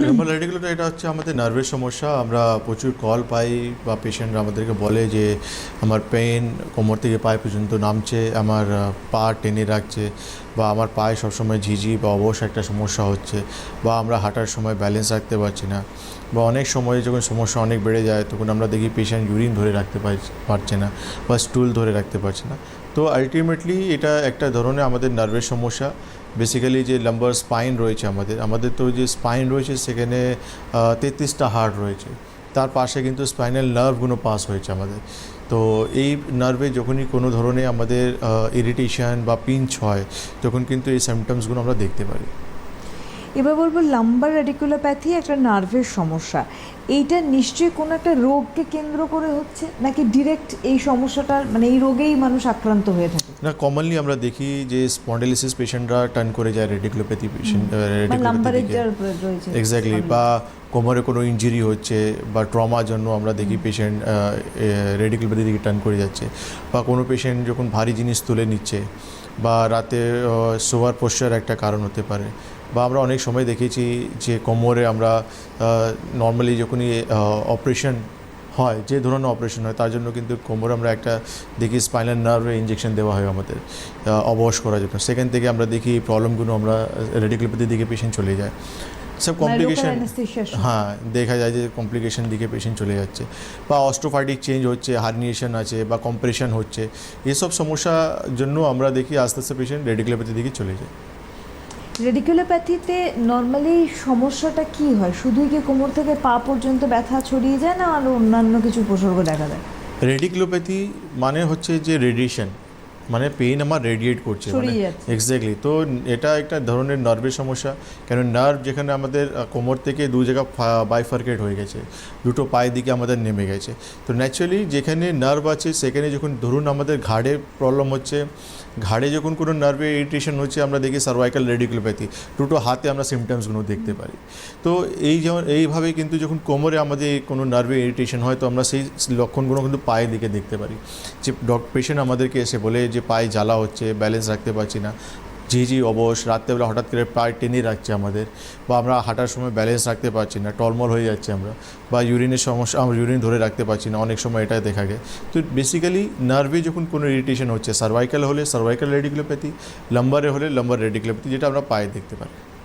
Radicular এটা হচ্ছে আমাদের নার্ভের সমস্যা। আমরা প্রচুর কল পাই বা পেশেন্টরা আমাদেরকে বলে যে, আমার পেন কোমর থেকে পায়ে পর্যন্ত নামছে, আমার পা টেনে রাখছে বা আমার পায়ে সবসময় ঝিঝি বা অবশ্য একটা সমস্যা হচ্ছে বা আমরা হাঁটার সময় ব্যালেন্স রাখতে পারছি না। বা অনেক সময় যখন সমস্যা অনেক বেড়ে যায়, তখন আমরা দেখি পেশেন্ট ইউরিন ধরে রাখতে পার- পারছে না বা স্টুল ধরে রাখতে পারছে না। তো আলটিমেটলি এটা একটা ধরনের আমাদের নার্ভের সমস্যা। বেসিক্যালি যে লাম্বার স্পাইন রয়েছে আমাদের আমাদের তো যে স্পাইন রয়েছে সেখানে তেত্রিশটা হার্ট রয়েছে। তার পাশে কিন্তু স্পাইনাল নার্ভগুলো পাস হয়েছে আমাদের। তো এই নার্ভে যখনই কোনো ধরনের আমাদের ইরিটেশন বা পিঞ্চ হয়, তখন কিন্তু এই সিমটমসগুলো আমরা দেখতে পারি। এবার বলব লাম্বার রেডিকুলোপ্যাথি একটা নার্ভের সমস্যা। এইটা নিশ্চয়ই কোনো একটা রোগকে কেন্দ্র করে হচ্ছে নাকি ডিরেক্ট এই সমস্যাটার মানে এই রোগেই মানুষ আক্রান্ত হয়ে থাকে? না কমনলি আমরা দেখি যে স্পন্ডেলিসিস পেশেন্টরা টার্ন করে যায় রেডিকুলোপ্যাথি পেশেন্ট এক্স্যাক্টলি বা কোমরে কোনো ইঞ্জুরি হচ্ছে বা ট্রমার জন্য আমরা দেখি পেশেন্ট রেডিকুলোপ্যাথি দিকে টার্ন করে যাচ্ছে। বা কোনো পেশেন্ট যখন ভারী জিনিস তুলে নিচ্ছে বা রাতে শোয়ার পোশ্চার একটা কারণ হতে পারে। বা আমরা অনেক সময় দেখেছি যে কোমরে আমরা নর্মালি যখনই অপারেশন হয় যে ধরনের অপারেশন হয় তার জন্য কিন্তু কোমরে আমরা একটা দেখি স্পাইনাল নার্ভে ইঞ্জেকশন দেওয়া হয় আমাদের অবশ করার জন্য। সেখান থেকে আমরা দেখি প্রবলেমগুলো আমরা রেডিকুলোপ্যাথির দিকে পেশেন্ট চলে যায়। সব মানে কমপ্লিকেশন র হ্যাঁ দেখা যায় যে কমপ্লিকেশন দিকে পেশেন্ট চলে যাচ্ছে। বা অস্ট্রোফাইটিক চেঞ্জ হচ্ছে হার্নিয়েশন আছে বা কম্প্রেশন হচ্ছে এসব সমস্যার জন্য আমরা দেখি আস্তে আস্তে পেশেন্ট রেডিকুলোপ্যাথির দিকে চলে যায়। রেডিকুলোপ্যাথিতে নর্মালি সমস্যাটা কি হয়? শুধুই কি কোমর থেকে পা পর্যন্ত ব্যথা ছড়িয়ে যায় না আরও অন্যান্য কিছু উপসর্গ দেখা দেয়? রেডিকুলোপ্যাথি মানে হচ্ছে যে রেডিয়েশন মানে পেইন আমার রেডিয়েট করছে মানে এক্স্যাক্টলি তো এটা একটা ধরনের নার্ভের সমস্যা কেন নার্ভ যেখানে আমাদের কোমর থেকে দু জায়গা বাইফার্কেট হয়ে গেছে দুটো পায়ের দিকে আমাদের নেমে গেছে। তো ন্যাচারালি যেখানে নার্ভ আছে সেখানে যখন ধরুন আমাদের ঘাড়ে প্রবলেম হচ্ছে ঘাড়ে যখন কোনো নার্ভে ইরিটেশন হচ্ছে আমরা দেখি সার্ভাইকাল রেডিকুলোপ্যাথি দুটো হাতে আমরা সিমটমসগুলো দেখতে পারি। তো এই যেমন এইভাবে কিন্তু যখন কোমরে আমাদের কোনো নার্ভে ইরিটেশন হয় তো আমরা সেই লক্ষণগুলো কিন্তু পায়ের দিকে দেখতে পারি। যে ডক পেশেন্ট আমাদেরকে এসে বলে যে পায়ে জ্বালা হচ্ছে ব্যালেন্স রাখতে পারছি না। ঝিঝি অবশ, রাত্রেবেলা হঠাৎ করে পায়ে টেনে রাখছে আমাদের বা আমরা হাঁটার সময় ব্যালেন্স রাখতে পারছি না, টলমল হয়ে যাচ্ছে আমরা বা ইউরিনের সমস্যা, আমরা ইউরিন ধরে রাখতে পারছি না, অনেক সময় এটা দেখা যায়। তো বেসিক্যালি নার্ভে যখন কোনো ইরিটেশন হচ্ছে সার্ভাইকাল হলে সার্ভাইকাল রেডিকুলোপ্যাথি লম্বারে হলে লাম্বার রেডিকুলোপ্যাথি যেটা আমরা পায়ে দেখতে পারি।